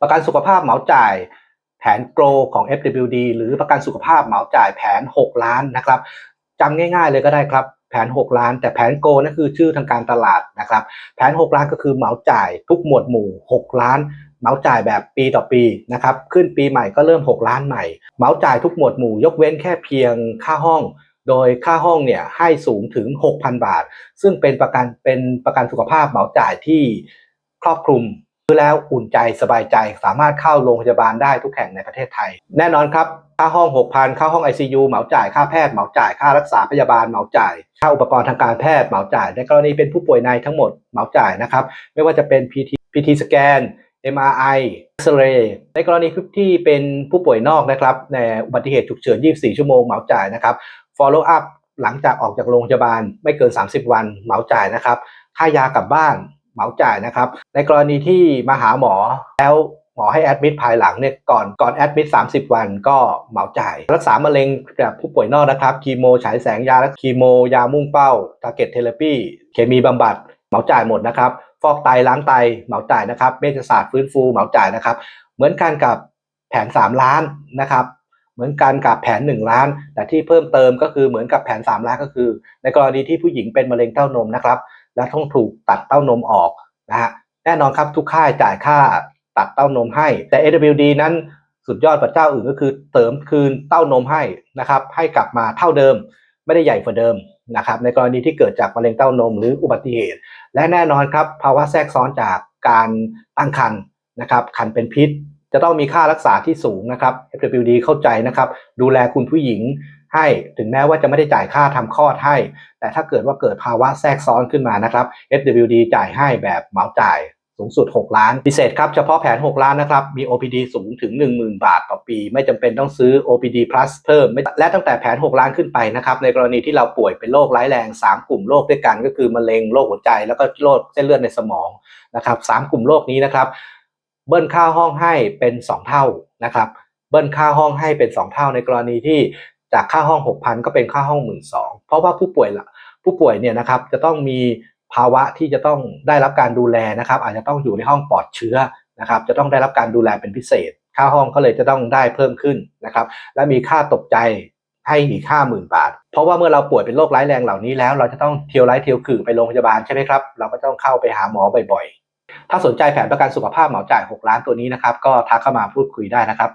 ประกันสุขภาพเหมาจ่ายแผนโกลของ FWD หรือประกันสุขภาพเหมาจ่ายแผน 6 ล้านนะครับจำง่ายๆเลยก็ได้ครับแผน 6 ล้าน แต่แผนโกนั่นคือชื่อทางการตลาดนะครับแผน 6 ล้านก็คือเหมาจ่ายทุกหมวดหมู่ 6 ล้านเหมาจ่ายแบบปีต่อปีนะครับขึ้นปีใหม่ก็เริ่ม 6 ล้านใหม่เหมาจ่ายทุกหมวดหมู่ ยกเว้นแค่เพียงค่าห้อง โดยค่าห้องเนี่ยให้สูงถึง 6,000 บาท ซึ่งเป็นประกันเป็นประกันสุขภาพเหมาจ่ายที่ครอบคลุม อแล้วอุ่นใจสบายใจ สามารถเข้าโรงพยาบาลได้ทุกแห่งในประเทศไทย แน่นอนครับ ค่าห้อง 6,000 ค่าห้อง ICU เหมาจ่ายค่าแพทย์เหมาจ่ายค่ารักษาพยาบาลเหมาจ่ายค่าอุปกรณ์ทางการแพทย์เหมาจ่าย ในกรณีเป็นผู้ป่วยในทั้งหมดเหมาจ่ายนะครับ ไม่ว่าจะเป็น PT PT สแกน MRI เอ็กซเรย์ในกรณีที่เป็นผู้ป่วยนอกนะครับในอุบัติเหตุฉุกเฉิน 24 ชั่วโมงเหมาจ่ายนะครับ follow up หลังจากออกจากโรงพยาบาลไม่เกิน 30 วันเหมาจ่ายนะครับค่ายากลับบ้าน เหมาจ่ายนะครับ ในกรณีที่มาหาหมอแล้วหมอให้แอดมิดภายหลังเนี่ยก่อนก่อนแอดมิด30 วันก็เหมาจ่าย รักษามะเร็งแบบผู้ป่วยนอกนะครับคีโมฉายแสงยาและคีโมยามุ่งเป้า target therapy เคมีบำบัดเหมาจ่ายหมดนะครับ ฟอกไตล้างไตเหมาจ่ายนะครับเวชศาสตร์ฟื้นฟูเหมาจ่ายนะครับ เหมือนกันกับแผน 3 ล้านนะครับ เหมือนกันกับแผน 1 ล้าน แต่ที่เพิ่มเติมก็คือเหมือนกับแผน 3 ล้านก็คือ ในกรณีที่ผู้หญิงเป็นมะเร็งเต้านมนะครับ และต้องถูกตัดเต้านมออกนะฮะแน่นอนครับทุกค่ายจ่ายค่าตัดเต้านมให้ แต่ AWD นั้นสุดยอดกว่าเจ้าอื่นก็คือเติมคืนเต้านมให้นะครับให้กลับมาเท่าเดิม ไม่ได้ใหญ่กว่าเดิมนะครับในกรณีที่เกิดจากมะเร็งเต้านมหรืออุบัติเหตุ และแน่นอนครับภาวะแทรกซ้อนจากการตั้งครรภ์นะครับคันเป็นพิษ จะต้องมีค่ารักษาที่สูงนะครับ FWD เข้าใจนะครับ ดูแลคุณผู้หญิงให้ถึงแม้ว่าจะไม่ได้จ่ายค่าทำคลอดให้ แต่ถ้าเกิดว่าเกิดภาวะแทรกซ้อนขึ้นมานะครับ FWD จ่ายให้แบบเหมาจ่ายสูงสุด 6 ล้าน พิเศษครับ เฉพาะแผน 6 ล้านนะครับ มี OPD สูงถึง 10,000 บาทต่อปี ไม่จำเป็นต้องซื้อ OPD plus เพิ่ม และตั้งแต่แผน 6 ล้านขึ้นไปนะครับ ในกรณีที่เราป่วยเป็นโรคร้ายแรง 3 กลุ่มโรคด้วยกัน ก็คือมะเร็ง โรคหัวใจ แล้วก็โรคเส้นเลือดในสมองนะครับสามกลุ่มโรคนี้นะครับ เบิ้ลค่าห้องให้เป็น 2 เท่านะครับ เบิ้ลค่าห้องให้เป็น 2 เท่าในกรณีที่จากค่าห้อง 6,000 ก็เป็นค่าห้อง 12,000เพราะว่าผู้ป่วยละผู้ป่วยเนี่ยนะครับจะต้องมีภาวะที่จะต้องได้รับการดูแลนะครับ อาจจะต้องอยู่ในห้องปลอดเชื้อนะครับ จะต้องได้รับการดูแลเป็นพิเศษ ค่าห้องก็เลยจะต้องได้เพิ่มขึ้นนะครับ และมีค่าตกใจให้อีกห้าหมื่นบาท เพราะว่าเมื่อเราป่วยเป็นโรคร้ายแรงเหล่านี้แล้ว เราจะต้องเที่ยวไร้เที่ยวขื่อไปโรงพยาบาลใช่ไหมครับ เราก็ต้องเข้าไปหาหมอบ่อย ถ้าสนใจแผนประกันสุขภาพเหมาจ่าย 6 ล้านตัวนี้นะครับ ก็ทักเข้ามาพูดคุยได้นะครับ